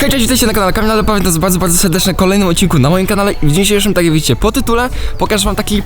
Hej, cześć, witajcie na kanale Kamil, ale powiem was bardzo, bardzo serdecznie w kolejnym odcinku na moim kanale i w dzisiejszym, tak jak widzicie, po tytule pokażę wam taki,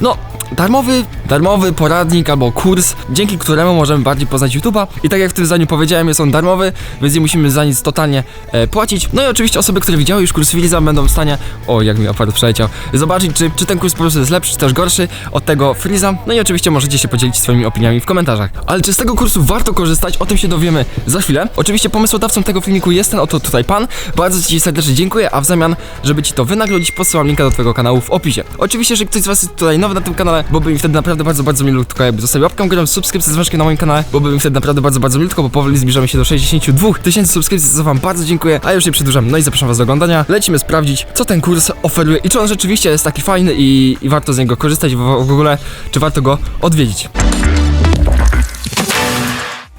no, darmowy, darmowy poradnik albo kurs, dzięki któremu możemy bardziej poznać YouTube'a i tak jak w tym zdaniu powiedziałem, jest on darmowy, więc nie musimy za nic totalnie e, płacić. No i oczywiście osoby, które widziały już kurs Freeza będą w stanie, o jak mi aparat przeleciał, zobaczyć czy, czy ten kurs po prostu jest lepszy, czy też gorszy od tego Freeza. No i oczywiście możecie się podzielić swoimi opiniami w komentarzach. Ale czy z tego kursu warto korzystać, o tym się dowiemy za chwilę. Oczywiście pomysłodawcą tego filmiku jest ten oto tutaj pan. Bardzo Ci serdecznie dziękuję, a w zamian, żeby Ci to wynagrodzić, podsyłam linka do Twojego kanału w opisie. Oczywiście, jeżeli ktoś z Was tutaj nowy na tym kanale, byłoby mi wtedy naprawdę bardzo, bardzo milutko, jakby zostawił łapkę górę, subskrypcję z na moim kanale, byłoby mi wtedy naprawdę bardzo, bardzo milutko, bo powoli zbliżamy się do 62 tysięcy subskrypcji, za Wam bardzo dziękuję, a już nie przedłużam, no i zapraszam Was do oglądania. Lecimy sprawdzić, co ten kurs oferuje i czy on rzeczywiście jest taki fajny i, i warto z niego korzystać w, w ogóle, czy warto go odwiedzić.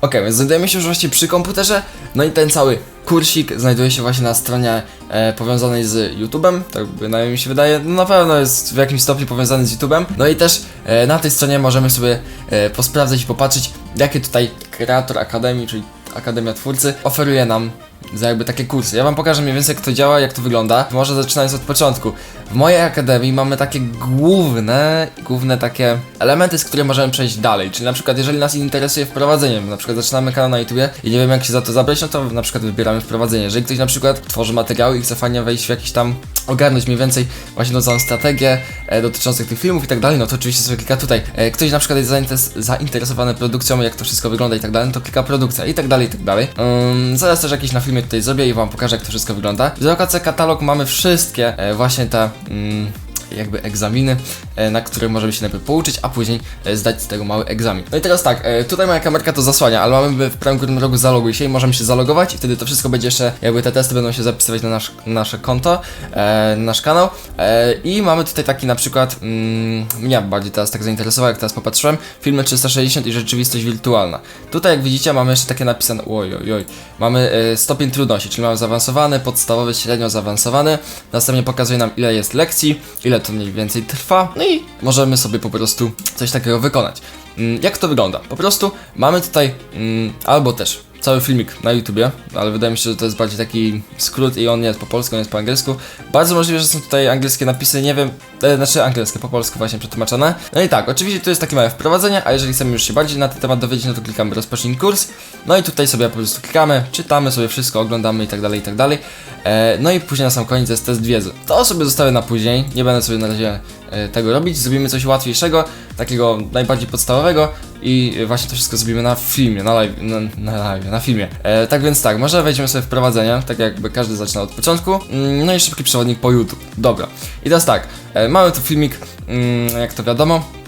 Okej, więc znajdujemy się już właśnie przy komputerze, no i ten cały kursik znajduje się właśnie na stronie e, powiązanej z YouTube'em, tak bynajmniej mi się wydaje, no na pewno jest w jakimś stopniu powiązany z YouTube'em, no i też e, na tej stronie możemy sobie e, posprawdzać i popatrzeć, jakie tutaj Kreator Akademii, czyli Akademia Twórcy, oferuje nam za jakby takie kursy. Ja wam pokażę mniej więcej jak to działa, jak to wygląda. Może zaczynając od początku. W mojej akademii mamy takie główne, główne takie elementy, z których możemy przejść dalej. Czyli na przykład jeżeli nas interesuje wprowadzenie, na przykład zaczynamy kanał na YouTubie i nie wiem jak się za to zabrać, no to na przykład wybieramy wprowadzenie. Jeżeli ktoś na przykład tworzy materiały i chce fajnie wejść w jakiś tam ogarnąć mniej więcej właśnie tą całą strategię e, dotyczących tych filmów i tak dalej, no to oczywiście sobie klika tutaj. E, ktoś na przykład jest zainteres- zainteresowany produkcją, jak to wszystko wygląda i tak dalej, no to klika produkcja i tak dalej, i tak dalej. Ym, zaraz też jakiś na filmie tutaj zrobię i wam pokażę, jak to wszystko wygląda. W ZOKC katalog mamy wszystkie e, właśnie te mm, jakby egzaminy, e, na które możemy się najpierw pouczyć, a później e, zdać z tego mały egzamin. No i teraz tak, e, tutaj moja kamerka to zasłania, ale mamy w prawym górnym rogu zaloguj się i możemy się zalogować i wtedy to wszystko będzie jeszcze, jakby te testy będą się zapisywać na nasz, nasze konto, na nasz kanał i mamy tutaj taki na przykład, mm, mnie bardziej teraz tak zainteresował, jak teraz popatrzyłem, filmy 360 i rzeczywistość wirtualna. Tutaj jak widzicie mamy jeszcze takie napisane, oj, oj, oj, mamy stopień trudności, czyli mamy zaawansowany, podstawowy, średnio zaawansowany, następnie pokazuje nam ile jest lekcji, ile to mniej więcej trwa, no i możemy sobie po prostu coś takiego wykonać. Mm, Jak to wygląda? Po prostu mamy tutaj mm, albo też cały filmik na YouTubie, ale wydaje mi się, że to jest bardziej taki skrót i on nie jest po polsku, on jest po angielsku. Bardzo możliwe, że są tutaj angielskie napisy, nie wiem, e, znaczy angielskie, po polsku właśnie przetłumaczone. No i tak, oczywiście tu jest takie małe wprowadzenie, a jeżeli chcemy już się bardziej na ten temat dowiedzieć, no to klikamy rozpocznij kurs. No i tutaj sobie po prostu klikamy, czytamy sobie wszystko, oglądamy i tak dalej, i tak dalej. E, no i później na sam koniec jest test wiedzy. To sobie zostawię na później, nie będę sobie na razie e, tego robić, zrobimy coś łatwiejszego, takiego najbardziej podstawowego i właśnie to wszystko zrobimy na filmie, na live, na, na live, na filmie. E, tak więc tak, może wejdziemy sobie w wprowadzenie, tak jakby każdy zaczyna od początku. Mm, no i szybki przewodnik po YouTube. Dobra. I teraz tak, e, mamy tu filmik, mm, jak to wiadomo.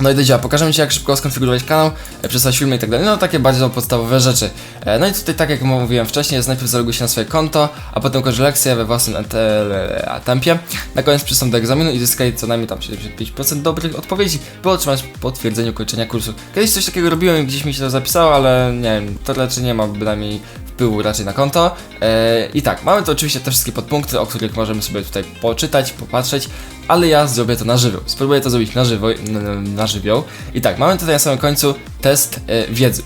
No i do dzieła, pokażemy Ci jak szybko skonfigurować kanał, e, przesłać filmy i tak dalej, no takie bardziej podstawowe rzeczy. E, No i tutaj tak jak mówiłem wcześniej, jest najpierw zaloguj się na swoje konto, a potem kończ lekcję we własnym NTL tempie. Na koniec przystąp do egzaminu i zyskaj co najmniej tam 75% dobrych odpowiedzi, by otrzymać potwierdzenie ukończenia kursu. Kiedyś coś takiego robiłem i gdzieś mi się to zapisało, ale nie wiem, to raczej nie ma bynajmniej wpływu raczej na konto. E, I tak, mamy tu oczywiście te wszystkie podpunkty, o których możemy sobie tutaj poczytać, popatrzeć, ale ja zrobię to na żywioł. Spróbuję to zrobić na, żywo, na, na żywioł. I tak, mamy tutaj na samym końcu test e, wiedzy.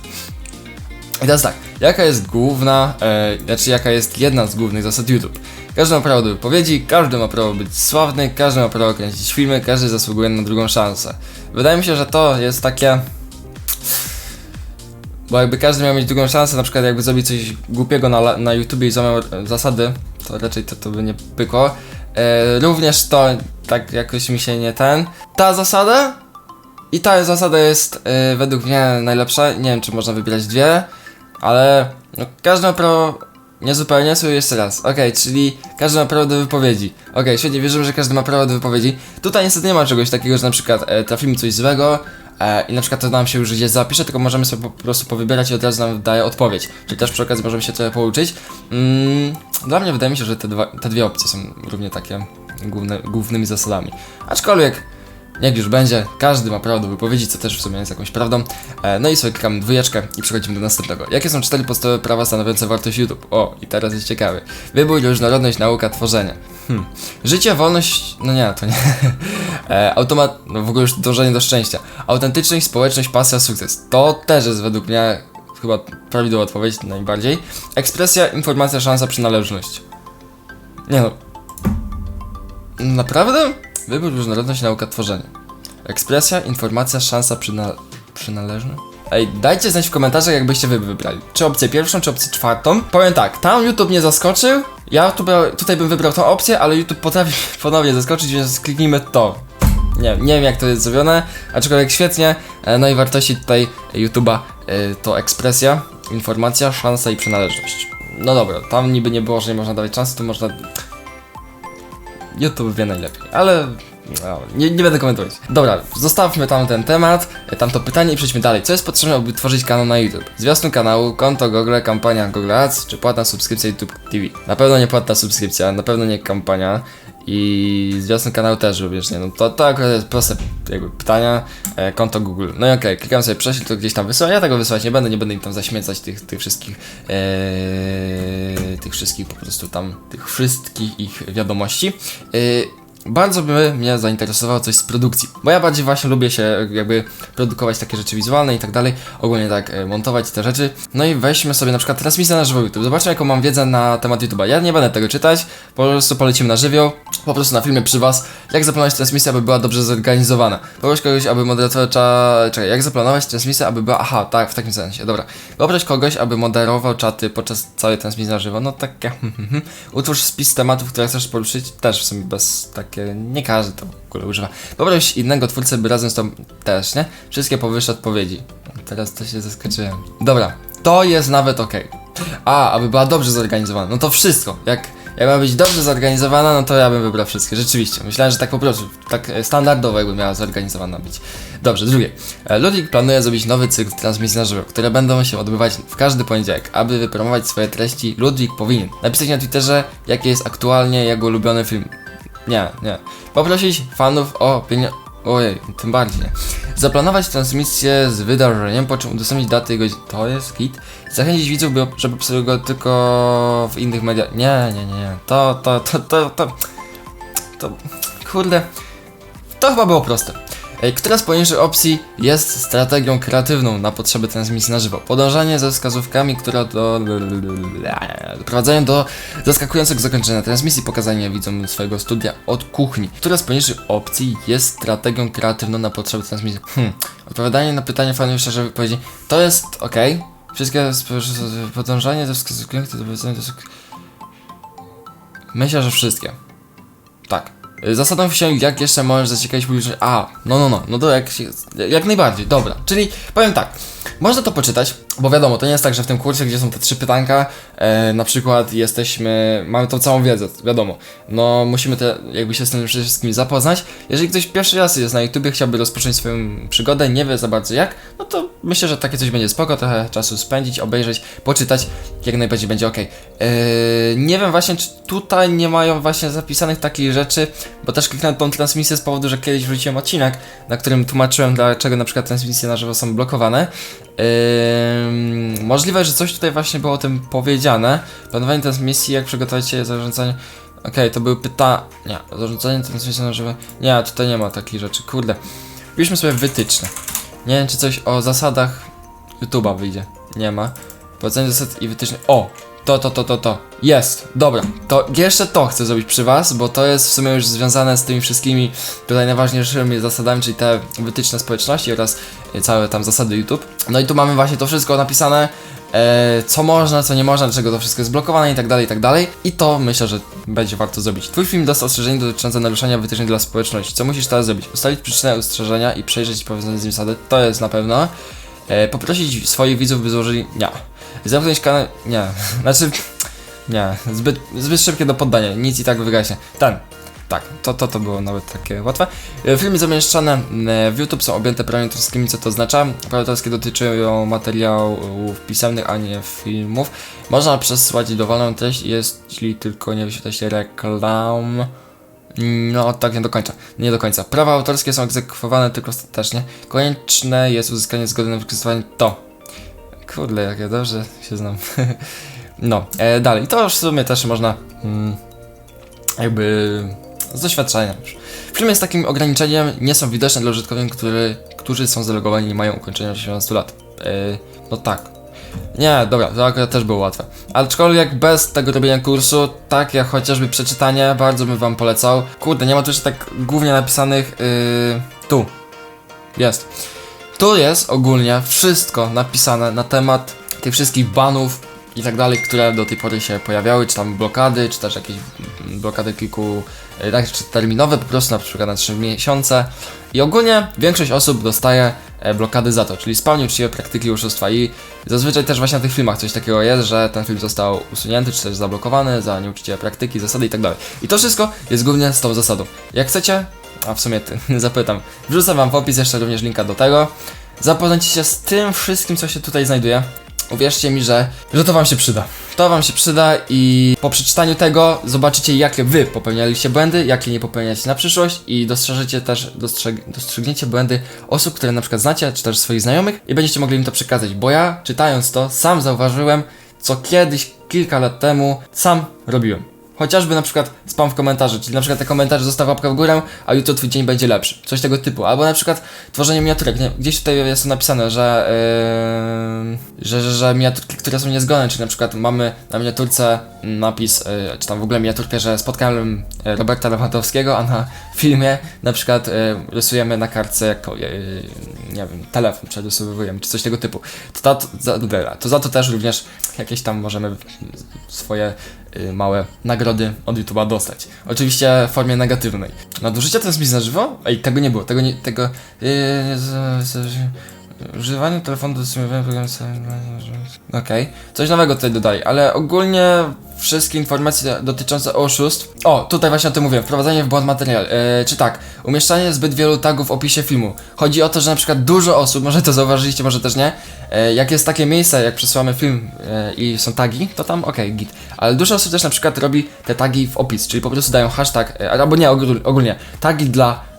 I teraz tak, jaka jest główna, e, znaczy jaka jest jedna z głównych zasad YouTube? Każdy ma prawo do wypowiedzi, każdy ma prawo być sławny, każdy ma prawo kręcić filmy, każdy zasługuje na drugą szansę. Wydaje mi się, że to jest takie... Bo jakby każdy miał mieć drugą szansę, na przykład jakby zrobić coś głupiego na, na YouTubie i złamał zasady, to raczej to, to by nie pykło. E, również to tak jakoś mi się nie ten. Ta zasada i ta zasada jest e, według mnie najlepsza. Nie wiem, czy można wybierać dwie, ale no, każdy ma prawo. Nie zupełnie, sobie jeszcze raz. Okej, czyli każdy ma prawo do wypowiedzi. Okej, świetnie, wierzymy, że każdy ma prawo do wypowiedzi. Tutaj niestety nie ma czegoś takiego, że na przykład e, trafimy coś złego i na przykład to nam się już gdzieś zapisze, tylko możemy sobie po prostu powybierać i od razu nam daje odpowiedź. Czyli też przy okazji możemy się trochę pouczyć. Mm, dla mnie wydaje mi się, że te, dwa, te dwie opcje są równie takie główne, głównymi zasadami. Aczkolwiek jak już będzie, każdy ma prawo do wypowiedzi, co też w sumie jest jakąś prawdą. E, no i sobie klikamy dwójeczkę i przechodzimy do następnego. Jakie są cztery podstawowe prawa stanowiące wartość YouTube? O, i teraz jest ciekawy. Wybór, różnorodność, nauka, tworzenie. Hmm. Życie, wolność, no nie, to nie. E, automat, no w ogóle już dążenie do szczęścia. Autentyczność, społeczność, pasja, sukces. To też jest według mnie chyba prawidłowa odpowiedź najbardziej. Ekspresja, informacja, szansa, przynależność. Nie no. Naprawdę? Wybór, różnorodność, nauka, tworzenie. Ekspresja, informacja, szansa, przyna... przynależność? Ej, dajcie znać w komentarzach, jakbyście wy wybrali. Czy opcję pierwszą, czy opcję czwartą. Powiem tak, tam YouTube mnie zaskoczył. Ja tu, tutaj bym wybrał tą opcję, ale YouTube potrafi ponownie zaskoczyć, więc kliknijmy to. Nie, nie wiem jak to jest zrobione, aczkolwiek świetnie. E, No i wartości tutaj YouTube'a e, to ekspresja, informacja, szansa i przynależność. No dobra, tam niby nie było, że nie można dawać szansy, to można... YouTube wie najlepiej, ale no, nie, nie będę komentować. Dobra, zostawmy tam ten temat, e, tamto pytanie i przejdźmy dalej. Co jest potrzebne, aby tworzyć kanał na YouTube? Zwiastun kanału, konto Google, kampania Google Ads, czy płatna subskrypcja YouTube TV? Na pewno nie płatna subskrypcja, na pewno nie kampania. I zwiastun kanału też również nie. No to, to akurat jest proste jakby pytania. E, konto Google. No i okej, klikam sobie prześlij, to gdzieś tam wysyłam. Ja tego wysyłać nie będę, nie będę im tam zaśmiecać tych, tych wszystkich e, tych wszystkich po prostu tam, tych wszystkich ich wiadomości. Bardzo by mnie zainteresowało coś z produkcji, bo ja bardziej właśnie lubię się jakby produkować takie rzeczy wizualne i tak dalej, ogólnie tak e, montować te rzeczy. No i weźmy sobie na przykład transmisję na żywo YouTube. Zobaczmy jaką mam wiedzę na temat YouTube'a. Ja nie będę tego czytać, po prostu polecimy na żywioł, po prostu na filmie przy was, jak zaplanować transmisję, aby była dobrze zorganizowana. Poproś kogoś, aby moderator cza... Czekaj, jak zaplanować transmisję, aby była... Aha, tak, w takim sensie, dobra. Poproś kogoś, aby moderował czaty podczas całej transmisji na żywo, no takie... Utwórz spis tematów, które chcesz poruszyć, też w sumie bez takie... Nie każdy to w ogóle używa. Poproś innego twórcę, by razem z tą też, nie? Wszystkie powyższe odpowiedzi. Teraz to się zaskoczyłem. Dobra, to jest nawet ok. A, aby była dobrze zorganizowana. No to wszystko. Jak, jak ma być dobrze zorganizowana, no to ja bym wybrał wszystkie. Rzeczywiście. Myślałem, że tak po prostu, tak standardowo jakby miała zorganizowana być. Dobrze, drugie. E, Ludwik planuje zrobić nowy cykl transmisji na żywo, które będą się odbywać w każdy poniedziałek. Aby wypromować swoje treści, Ludwik powinien napisać na Twitterze, jaki jest aktualnie jego ulubiony film. Nie, nie. Poprosić fanów o pieniądze. Ojej, tym bardziej. Zaplanować transmisję z wydarzeniem, po czym udostępnić daty i. To jest hit. Zachęcić widzów, by, żeby obserwowali go tylko w innych mediach. Nie, nie, nie. To, to, to, to, to, to, kurde. To chyba było proste. Ej, Która z poniższych opcji jest strategią kreatywną na potrzeby transmisji na żywo? Podążanie ze wskazówkami, które do... doprowadzają do zaskakującego zakończenia transmisji, pokazanie widzom swojego studia od kuchni. Która z poniższych opcji jest strategią kreatywną na potrzeby transmisji? Hmm. Odpowiadanie na pytanie fanów szczerze wypowiedzi. To jest ok. Wszystkie podążanie ze wskazówkami, które do... Myślę, że wszystkie. Tak. Y, Zastanów się, jak jeszcze możesz zaciekawić publiczność. A, no, no, no, no to jak, się, jak najbardziej, dobra. Czyli powiem tak, można to poczytać, bo wiadomo, to nie jest tak, że w tym kursie, gdzie są te trzy pytanka, e, na przykład jesteśmy, mamy tą całą wiedzę, wiadomo. No, musimy te, jakby się z tym wszystkim zapoznać. Jeżeli ktoś pierwszy raz jest na YouTubie, chciałby rozpocząć swoją przygodę, nie wie za bardzo jak, no to myślę, że takie coś będzie spoko, trochę czasu spędzić, obejrzeć, poczytać, jak najbardziej będzie ok. nie wiem właśnie, czy tutaj nie mają właśnie zapisanych takich rzeczy, bo też kliknąłem tą transmisję z powodu, że kiedyś wrzuciłem odcinek, na którym tłumaczyłem, dlaczego na przykład transmisje na żywo są blokowane. Możliwe, że coś tutaj właśnie było o tym powiedziane. Planowanie transmisji, jak przygotować się zarządzanie. Okej, to były pytania. Zarządzanie transmisją żywo. Nie, tutaj nie ma takich rzeczy. Kurde. Piszmy sobie wytyczne. Nie wiem, czy coś o zasadach YouTube'a wyjdzie. Nie ma. Prowadzenie zasad i wytyczne. O! To, to, to, to, to. Jest! Dobra. To jeszcze to chcę zrobić przy Was, bo to jest w sumie już związane z tymi wszystkimi tutaj najważniejszymi zasadami, czyli te wytyczne społeczności oraz całe tam zasady YouTube. No i tu mamy właśnie to wszystko napisane. E, co można, co nie można, dlaczego to wszystko jest blokowane i tak dalej, i tak dalej. I to myślę, że będzie warto zrobić. Twój film dostał ostrzeżenie dotyczące naruszenia wytycznych dla społeczności. Co musisz teraz zrobić? Ustalić przyczynę ostrzeżenia i przejrzeć powiązane z nim zasady. To jest na pewno. E, poprosić swoich widzów, by złożyli. Nie. Zamknąć kanał. Nie. Znaczy. Nie. Zbyt, zbyt szybkie do poddania. Nic i tak wygaśnie. Ten. Tak, to, to, to było nawet takie łatwe. E, Filmy zamieszczane e, w YouTube są objęte prawami autorskimi, co to oznacza? Prawa autorskie dotyczą materiałów pisemnych, a nie filmów. Można przesłać dowolną treść, jeśli tylko nie wyświetla się reklam. No, tak, nie do końca. Nie do końca. Prawa autorskie są egzekwowane tylko ostatecznie. Konieczne jest uzyskanie zgody na wykorzystywanie to. Kurde, jak ja dobrze się znam. no, e, dalej. To już w sumie też można mm, jakby z doświadczenia już. Filmy z takim ograniczeniem nie są widoczne dla użytkowników, który, którzy są zalogowani i mają ukończenie 18 lat. E, no tak. Nie, dobra, to akurat też było łatwe. Aczkolwiek bez tego robienia kursu, tak jak chociażby przeczytanie, bardzo bym wam polecał. Kurde, nie ma tu jeszcze tak głównie napisanych, yy, tu. Jest. Tu jest ogólnie wszystko napisane na temat tych wszystkich banów i tak dalej, które do tej pory się pojawiały, czy tam blokady, czy też jakieś mm, blokady kilku, e, tak, czy terminowe po prostu na przykład na 3 miesiące. I ogólnie większość osób dostaje e, blokady za to, czyli spełnił uczciwe praktyki oszustwa i zazwyczaj też właśnie na tych filmach coś takiego jest, że ten film został usunięty, czy też zablokowany za nieuczciwe praktyki, zasady i tak. I to wszystko jest głównie z tą zasadą. Jak chcecie, a w sumie zapytam, wrzucam wam w opis jeszcze również linka do tego. Zapoznajcie się z tym wszystkim, co się tutaj znajduje. Uwierzcie mi, że, że to wam się przyda. To wam się przyda i po przeczytaniu tego zobaczycie, jakie wy popełnialiście błędy, jakie nie popełniacie na przyszłość i dostrzeżecie też, dostrzeg, dostrzegniecie błędy osób, które na przykład znacie, czy też swoich znajomych i będziecie mogli im to przekazać, bo ja czytając to sam zauważyłem, co kiedyś, kilka lat temu sam robiłem. Chociażby na przykład spam w komentarzu, czyli na przykład te komentarze zostaw łapkę w górę, a jutro twój dzień będzie lepszy. Coś tego typu. Albo na przykład tworzenie miniaturek. Gdzieś tutaj jest napisane, że, yy, że, że, że miniaturki, które są niezgodne, czyli na przykład mamy na miniaturce napis, yy, czy tam w ogóle miniaturkę, że spotkałem yy, Roberta Lewandowskiego, a na filmie na przykład yy, rysujemy na kartce jako, yy, nie wiem, telefon przerysowujemy, czy coś tego typu. To, za- to, to za to też również jakieś tam możemy swoje małe nagrody od YouTube'a dostać. Oczywiście w formie negatywnej. Nadużycie transmisji na żywo? Ej, tego nie było, tego nie, tego... Używanie telefonu do streamowania programu Okej, coś nowego tutaj dodali, ale ogólnie wszystkie informacje dotyczące oszustw. O, tutaj właśnie o tym mówię, wprowadzanie w błąd materiał. Yy, czy tak, umieszczanie zbyt wielu tagów w opisie filmu. Chodzi o to, że na przykład dużo osób, może to zauważyliście, może też nie, e, jak jest takie miejsce, jak przesyłamy film e, i są tagi, to tam okej, git. Ale dużo osób też na przykład robi te tagi w opis, czyli po prostu dają hashtag, e, albo nie, ogól- ogólnie, tagi dla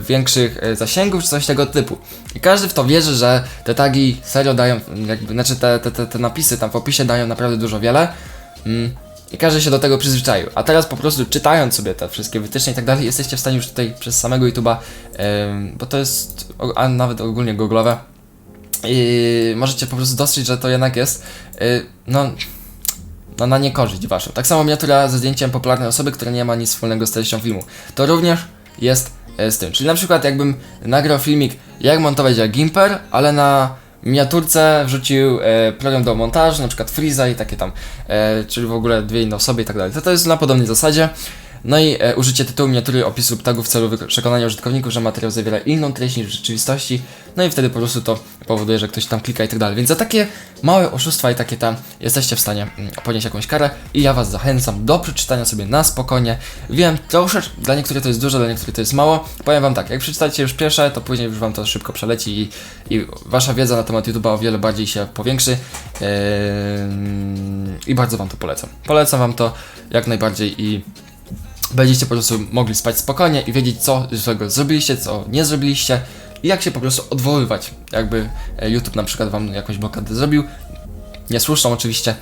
większych e, zasięgów, czy coś tego typu. I każdy w to wierzy, że te tagi serio dają, jakby, znaczy te, te, te, te napisy tam w opisie dają naprawdę dużo wiele. Mm. I każdy się do tego przyzwyczaił. A teraz po prostu czytając sobie te wszystkie wytyczne i tak dalej, jesteście w stanie już tutaj przez samego YouTube'a, em, bo to jest, a nawet ogólnie googlowe, i możecie po prostu dostrzec, że to jednak jest, y, no, no na niekorzyść waszą. Tak samo miniatura ze zdjęciem popularnej osoby, która nie ma nic wspólnego z treścią filmu. To również jest e, z tym. Czyli na przykład jakbym nagrał filmik jak montować jak Gimper, ale na miniaturce wrzucił e, program do montażu, na przykład Freeza i takie tam, e, czyli w ogóle dwie inne osoby i tak dalej. To to jest na podobnej zasadzie. No i e, użycie tytułu miniatury, opisu lub tagu w celu przekonania użytkowników, że materiał zawiera inną treść niż w rzeczywistości. No i wtedy po prostu to powoduje, że ktoś tam klika i tak dalej. Więc za takie małe oszustwa i takie tam jesteście w stanie mm, ponieść jakąś karę i ja was zachęcam do przeczytania sobie na spokojnie. Wiem, troszeczkę, dla niektórych to jest dużo, dla niektórych to jest mało. Powiem wam tak, jak przeczytacie już pierwsze, to później już wam to szybko przeleci i, i wasza wiedza na temat YouTube'a o wiele bardziej się powiększy. Eee, I bardzo wam to polecam. Polecam wam to jak najbardziej i będziecie po prostu mogli spać spokojnie i wiedzieć, co złego zrobiliście, co nie zrobiliście i jak się po prostu odwoływać. Jakby e, YouTube na przykład wam jakąś blokadę zrobił, niesłuszną oczywiście,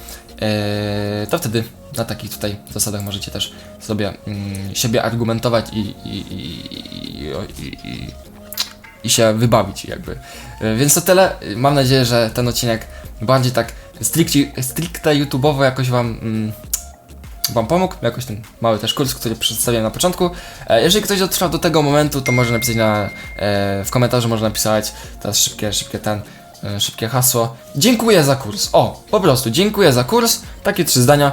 e, to wtedy na takich tutaj zasadach możecie też sobie mm, siebie argumentować i, i, i, i, i, się wybawić jakby. E, Więc to tyle. Mam nadzieję, że ten odcinek bardziej tak stricte, stricte YouTube'owo jakoś wam mm, Wam pomógł, jakoś ten mały też kurs, który przedstawiłem na początku. E, jeżeli ktoś dotrwał do tego momentu, to może napisać na, e, w komentarzu, może napisać teraz szybkie, szybkie ten, e, szybkie hasło. Dziękuję za kurs. O, po prostu dziękuję za kurs. Takie trzy zdania.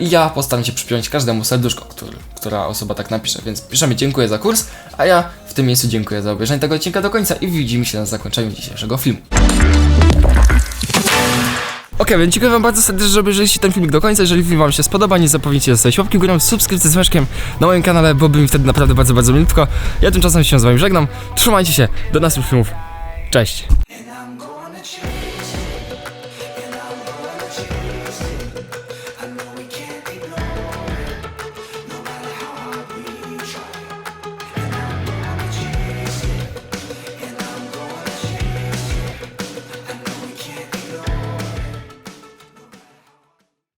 I ja postaram się przypiąć każdemu serduszko, który, która osoba tak napisze. Więc piszemy dziękuję za kurs, a ja w tym miejscu dziękuję za obejrzenie tego odcinka do końca i widzimy się na zakończeniu dzisiejszego filmu. Okej, więc dziękuję wam bardzo serdecznie, że obejrzeliście ten filmik do końca. Jeżeli film wam się spodoba, nie zapomnijcie zostawić łapki w subskrypcji z Meszkiem na moim kanale, byłoby mi wtedy naprawdę bardzo, bardzo milutko. Ja tymczasem się z wami żegnam. Trzymajcie się, do następnych filmów. Cześć!